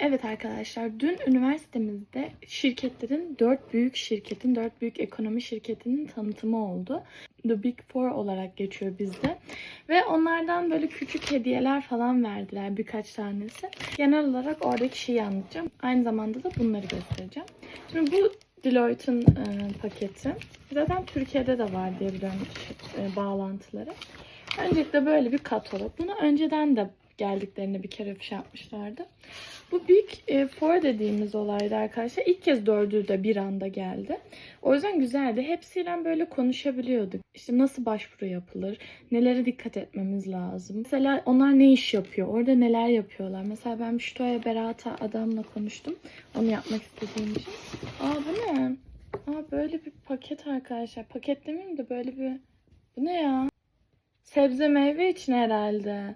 Evet arkadaşlar dün üniversitemizde şirketlerin dört büyük şirketin, dört büyük ekonomi şirketinin tanıtımı oldu. The Big Four olarak geçiyor bizde. Ve onlardan böyle küçük hediyeler falan verdiler birkaç tanesi. Genel olarak oradaki şeyi anlatacağım. Aynı zamanda da bunları göstereceğim. Şimdi bu Deloitte'ın e, paketi. Zaten Türkiye'de de var diye biliyorum e, bağlantıları. Öncelikle böyle bir katalog. Bunu önceden de geldiklerinde bir kere şey yapmışlardı. Bu Big e, Four dediğimiz olayda arkadaşlar ilk kez dördü de bir anda geldi. O yüzden güzeldi. Hepsiyle böyle konuşabiliyorduk. İşte nasıl başvuru yapılır, nelere dikkat etmemiz lazım. Mesela onlar ne iş yapıyor, orada neler yapıyorlar. Mesela ben Müştoya Berata adamla konuştum. Onu yapmak istediğim için. Aa bu ne? Aa böyle bir paket arkadaşlar. Paket demeyeyim de böyle bir... Bu ne ya? Sebze meyve için herhalde.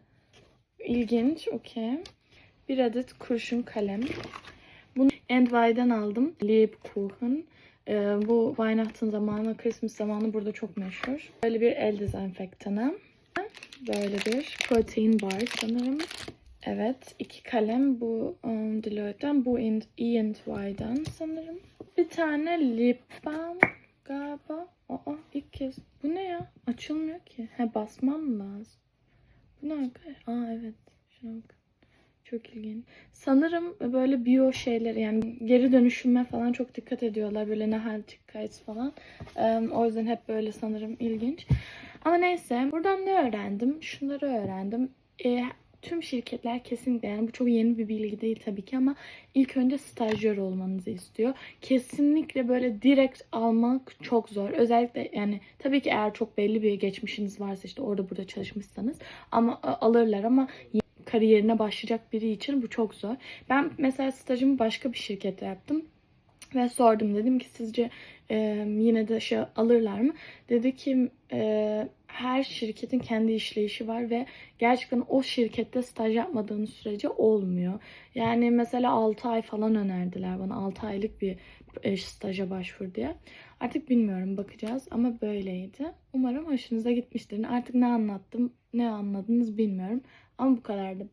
İlginç, okey. Bir adet kurşun kalem. Bunu Endvay'den aldım. Lebkuchen. Ee, bu Weihnachten zamanı, Christmas zamanı burada çok meşhur. Böyle bir el dezenfektanı. Böyle bir protein bar sanırım. Evet, iki kalem. Bu um, Deloitte'den, bu E&Y'den sanırım. Bir tane lip balm galiba. Aa, ilk kez. Bu ne ya? Açılmıyor ki. He, basmam lazım. Bu ne arkadaşlar? Aa evet. Şuna bakın. Çok ilginç. Sanırım böyle biyo şeyler yani geri dönüşüme falan çok dikkat ediyorlar. Böyle Nahaltigkeit falan. Ee, o yüzden hep böyle sanırım ilginç. Ama neyse. Buradan ne öğrendim? Şunları öğrendim. Ee, tüm şirketler kesinlikle yani bu çok yeni bir bilgi değil tabii ki ama ilk önce stajyer olmanızı istiyor. Kesinlikle böyle direkt almak çok zor. Özellikle yani tabii ki eğer çok belli bir geçmişiniz varsa işte orada burada çalışmışsanız ama a- alırlar ama kariyerine başlayacak biri için bu çok zor. Ben mesela stajımı başka bir şirkette yaptım. Ve sordum dedim ki sizce e, yine de şey alırlar mı? Dedi ki e, her şirketin kendi işleyişi var ve gerçekten o şirkette staj yapmadığınız sürece olmuyor. Yani mesela 6 ay falan önerdiler bana 6 aylık bir e, staja başvur diye. Artık bilmiyorum bakacağız ama böyleydi. Umarım hoşunuza gitmiştir. Artık ne anlattım ne anladınız bilmiyorum ama bu kadardı.